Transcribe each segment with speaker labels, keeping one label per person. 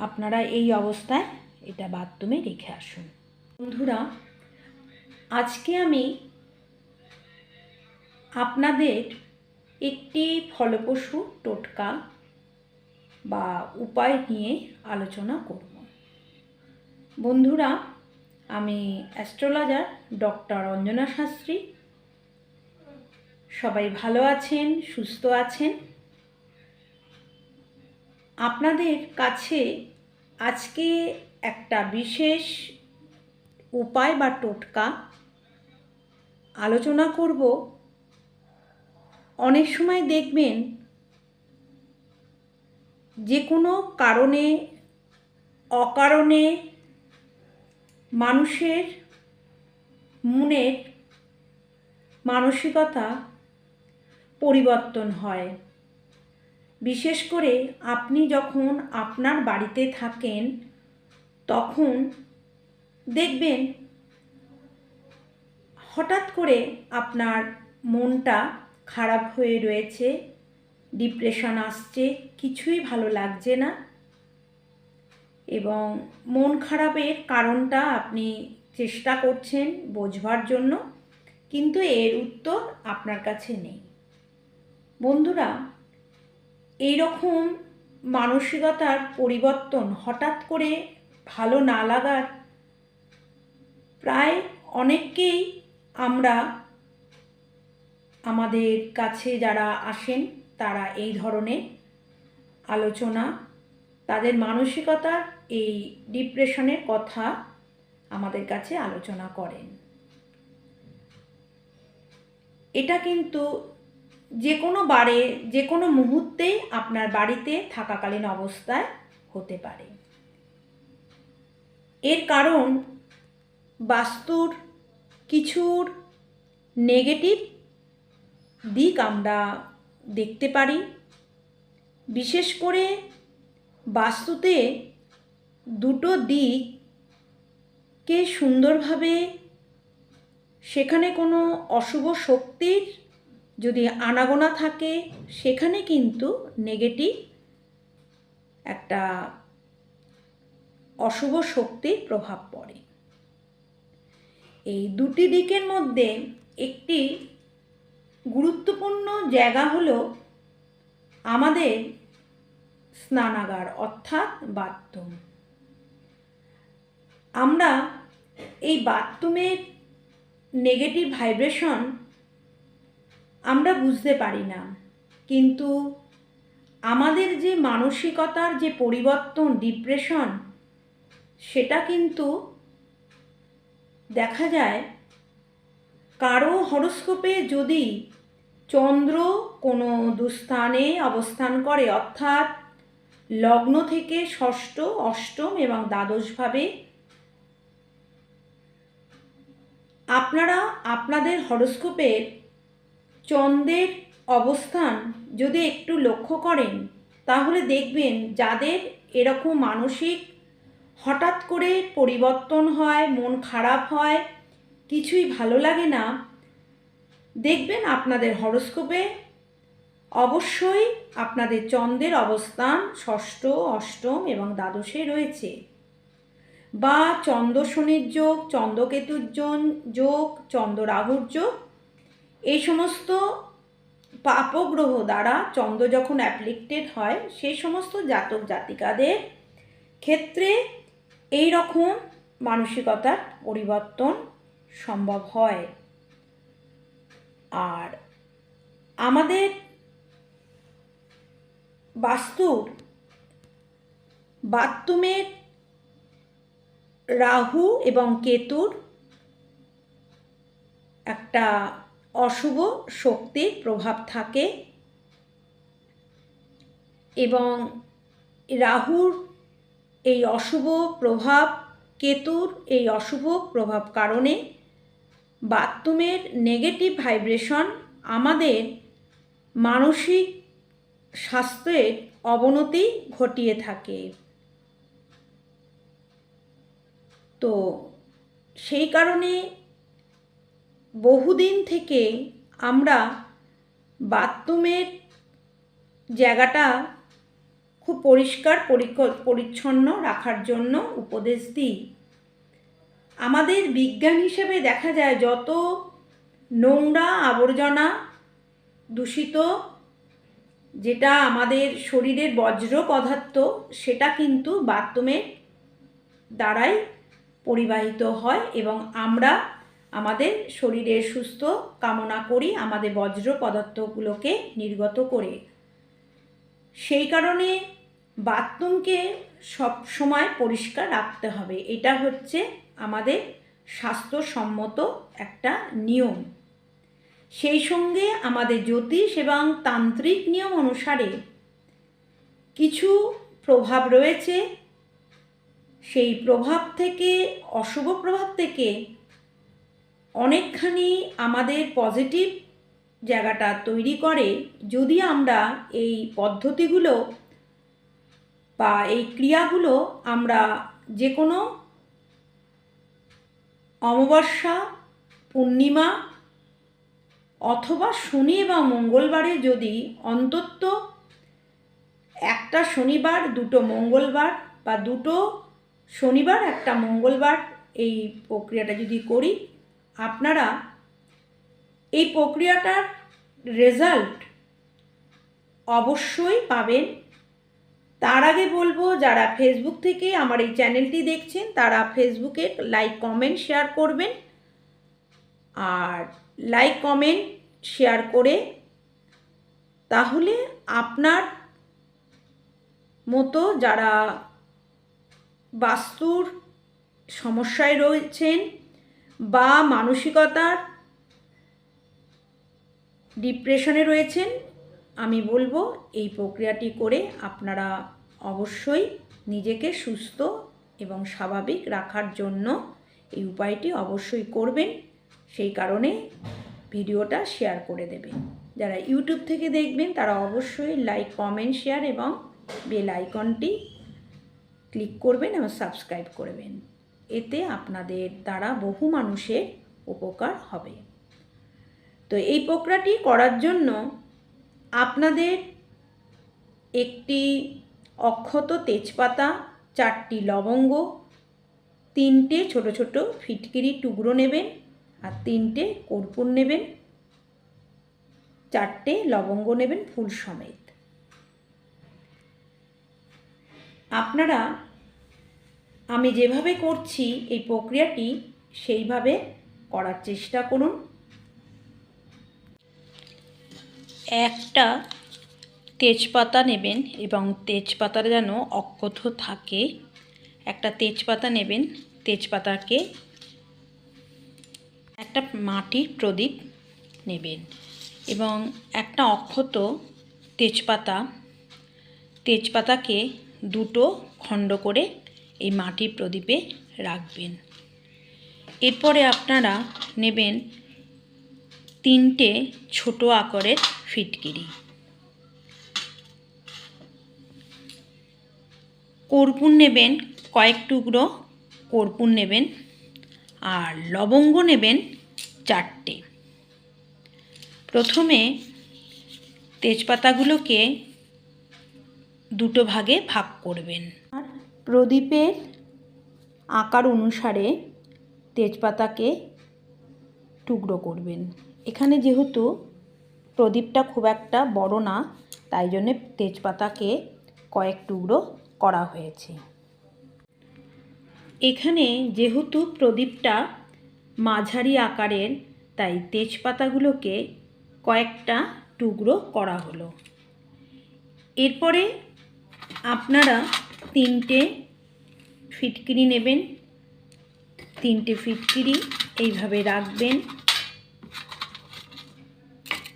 Speaker 1: আপনারা এই অবস্থায় এটা বাথরুমে রেখে আসুন। বন্ধুরা, আজকে আমি আপনাদের একটি ফলপ্রসূ টোটকা বা উপায় নিয়ে আলোচনা করব। বন্ধুরা, আমি অ্যাস্ট্রোলজার ডক্টর অঞ্জনা শাস্ত্রী। সবাই ভালো আছেন, সুস্থ আছেন? আপনাদের কাছে আজকে একটা বিশেষ উপায় বা টোটকা আলোচনা করব। অনেক সময় দেখবেন যে কোনো কারণে, অকারণে মানুষের মনের মানসিকতা পরিবর্তন হয়। বিশেষ করে আপনি যখন আপনার বাড়িতে থাকেন, তখন দেখবেন হঠাৎ করে আপনার মনটা খারাপ হয়ে রয়েছে, ডিপ্রেশন আসছে, কিছুই ভালো লাগছে না এবং মন খারাপের কারণটা আপনি চেষ্টা করছেন বোঝবার জন্য, কিন্তু এর উত্তর আপনার কাছে নেই। বন্ধুরা এই রকম মানসিকতার পরিবর্তন হঠাৎ করে ভালো না লাগার প্রায় অনেককেই আমরা আমাদের কাছে যারা আসেন, তারা এই ধরনের আলোচনা, তাদের মানসিকতার এই ডিপ্রেশনের কথা আমাদের কাছে আলোচনা করেন। এটা কিন্তু যে কোনো বারে, যে কোনো মুহূর্তেই আপনার বাড়িতে থাকাকালীন অবস্থায় হতে পারে। এর কারণ বাস্তুর কিছুর নেগেটিভ দিক আমরা দেখতে পারি। বিশেষ করে বাস্তুতে দুটো দিককে সুন্দরভাবে সেখানে কোনো অশুভ শক্তির যদি আনাগোনা থাকে, সেখানে কিন্তু নেগেটিভ একটা অশুভ শক্তির প্রভাব পড়ে। এই দুটি দিকের মধ্যে একটি গুরুত্বপূর্ণ জায়গা হলো আমাদের স্নানাগার, অর্থাৎ বাথরুম। আমরা এই বাথরুমের নেগেটিভ ভাইব্রেশন আমরা বুঝতে পারি না। কিন্তু আমাদের যে মানসিকতার যে পরিবর্তন ডিপ্রেশন সেটা কিন্তু দেখা যায় কারও হরস্কোপে যদি চন্দ্র কোনো দুস্থানে অবস্থান করে, অর্থাৎ লগ্ন থেকে ষষ্ঠ, অষ্টম এবং দ্বাদশভাবে, আপনারা আপনাদের হরস্কোপের চন্দ্রের অবস্থান যদি একটু লক্ষ্য করেন, তাহলে দেখবেন যাদের এরকম মানসিক হঠাৎ করে পরিবর্তন হয়, মন খারাপ হয়, কিছুই ভালো লাগে না, দেখবেন আপনাদের হরস্কোপে অবশ্যই আপনাদের চন্দ্রের অবস্থান ষষ্ঠ, অষ্টম এবং দ্বাদশে রয়েছে। বা চন্দ্র শনির যোগ, চন্দ্রকেতুর যোগ, চন্দ্র রাহুর যোগ এই সমস্ত পাপগ্রহ দ্বারা চন্দ্র যখন অ্যাপ্লিক্টেড হয় সেই সমস্ত জাতক জাতিকাদের ক্ষেত্রে এই রকম মানসিকতার পরিবর্তন সম্ভব হয়। আর আমাদের বাস্তুর বাথরুমের রাহু এবং কেতুর একটা অশুভ শক্তির প্রভাব থাকে। এবং রাহুর এই অশুভ প্রভাব, কেতুর এই অশুভ প্রভাব কারণে বাথরুমের নেগেটিভ ভাইব্রেশন আমাদের মানসিক স্বাস্থ্যের অবনতি ঘটিয়ে থাকে। তো সেই কারণে বহুদিন থেকে আমরা বাথরুমের জায়গাটা খুব পরিষ্কার পরিচ্ছন্ন রাখার জন্য উপদেশ দিই। আমাদের বিজ্ঞান হিসেবে দেখা যায় যত নোংরা আবর্জনা দূষিত, যেটা আমাদের শরীরের বজ্র পদার্থ, সেটা কিন্তু বাথরুমের দ্বারাই পরিবাহিত হয় এবং আমরা আমাদের শরীরের সুস্থ কামনা করি আমাদের বজ্র পদার্থগুলোকে নির্গত করে। সেই কারণে বাথরুমকে সব সময় পরিষ্কার রাখতে হবে। এটা হচ্ছে আমাদের স্বাস্থ্যসম্মত একটা নিয়ম। সেই সঙ্গে আমাদের জ্যোতিষ এবং তান্ত্রিক নিয়ম অনুসারে কিছু প্রভাব রয়েছে। সেই প্রভাব থেকে, অশুভ প্রভাব থেকে অনেকখানি আমাদের পজিটিভ জায়গাটা তৈরি করে যদি আমরা এই পদ্ধতিগুলো বা এই ক্রিয়াগুলো আমরা যে কোনো অমাবস্যা, পূর্ণিমা অথবা শনি বা মঙ্গলবারে যদি অন্তত একটা শনিবার, দুটো মঙ্গলবার বা দুটো শনিবার, একটা মঙ্গলবার এই প্রক্রিয়াটা যদি করি আপনারা এই প্রক্রিয়াটার রেজাল্ট অবশ্যই পাবেন। তার আগে বলব, যারা ফেসবুক থেকে আমার এই চ্যানেলটি দেখছেন, তারা ফেসবুকে লাইক কমেন্ট শেয়ার করবেন। আর লাইক কমেন্ট শেয়ার করে তাহলে আপনার মতো যারা বাস্তুর সমস্যায় রয়েছেন বা মানসিকতার ডিপ্রেশনে রয়েছেন, আমি বলব এই প্রক্রিয়াটি করে আপনারা অবশ্যই নিজেকে সুস্থ এবং স্বাভাবিক রাখার জন্য এই উপায়টি অবশ্যই করবেন। সেই কারণে ভিডিওটা শেয়ার করে দেবেন। যারা ইউটিউব থেকে দেখবেন, তারা অবশ্যই লাইক কমেন্ট শেয়ার এবং বেল আইকনটি ক্লিক করবেন এবং সাবস্ক্রাইব করবেন। এতে আপনাদের দ্বারা বহু মানুষের উপকার হবে। তো এই প্রক্রিয়াটি করার জন্য আপনাদের একটি অক্ষত তেজপাতা, চারটি লবঙ্গ, তিনটে ছোট ছোট ফিটকিরি টুকরো নেবেন আর তিনটে কর্পূর নেবেন। চারটে লবঙ্গ নেবেন ফুল সমেত। আপনারা আমি যেভাবে করছি এই প্রক্রিয়াটি সেইভাবে করার চেষ্টা করুন। একটা তেজপাতা নেবেন এবং তেজপাতার যেন অক্ষত থাকে, একটা তেজপাতা নেবেন, তেজপাতাকে একটা মাটির প্রদীপ নেবেন এবং একটা অক্ষত তেজপাতা, তেজপাতাকে দুটো খণ্ড করে এই মাটির প্রদীপে রাখবেন। এরপরে আপনারা নেবেন তিনটে ছোট আকারের ফিটকিরি। কর্পূর নেবেন, কয়েক টুকরো কর্পূর নেবেন আর লবঙ্গ নেবেন চারটে। প্রথমে তেজপাতাগুলোকে দুটো ভাগে ভাগ করবেন। প্রদীপের আকার অনুসারে তেজপাতাকে টুকরো করবেন। এখানে যেহেতু প্রদীপটা খুব একটা বড় না, তাই জন্যে তেজপাতাকে কয়েক টুকরো করা হয়েছে। এখানে যেহেতু প্রদীপটা মাঝারি আকারের, তাই তেজপাতাগুলোকে কয়েকটা টুকরো করা হলো। এরপরে আপনারা তিনটে ফিটকিরি নেবেন। তিনটে ফিটকিরি এইভাবে রাখবেন।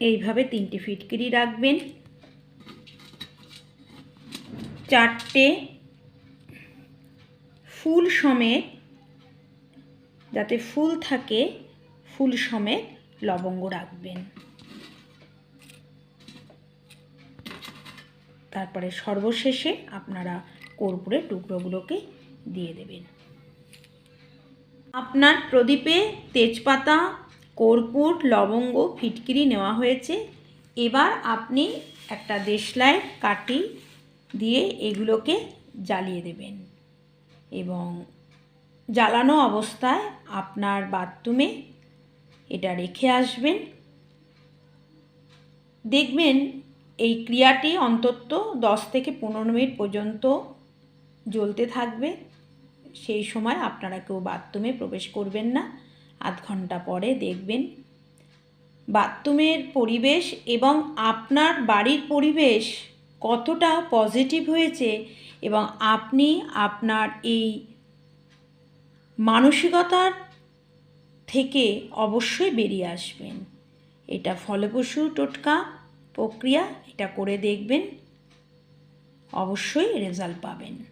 Speaker 1: এইভাবে তিনটে ফিটকিরি রাখবেন। চারটে ফুল সমেত, যাতে ফুল থাকে, ফুল সমেত লবঙ্গ রাখবেন। তারপরে সর্বশেষে আপনারা কর্পূরের টুকরোগুলোকে দিয়ে দেবেন। আপনার প্রদীপে তেজপাতা, কর্পূর, লবঙ্গ, ফিটকিরি নেওয়া হয়েছে। এবার আপনি একটা দেশলাই কাটি দিয়ে এগুলোকে জ্বালিয়ে দেবেন এবং জ্বালানো অবস্থায় আপনার বাথরুমে এটা রেখে আসবেন। দেখবেন এই ক্রিয়াটি অন্তত দশ থেকে পনেরো মিনিট পর্যন্ত জ্বলতে থাকবে। সেই সময় আপনারা কেউ বাথরুমে প্রবেশ করবেন না। আধ ঘণ্টা পরে দেখবেন। বাথরুমের পরিবেশ এবং আপনার বাড়ির পরিবেশ কতটা পজিটিভ হয়েছে এবং আপনি আপনার এই মানসিকতার থেকে অবশ্যই বেরিয়ে আসবেন। এটা ফলপ্রসূ টোটকা প্রক্রিয়া, এটা করে দেখবেন। অবশ্যই রেজাল্ট পাবেন।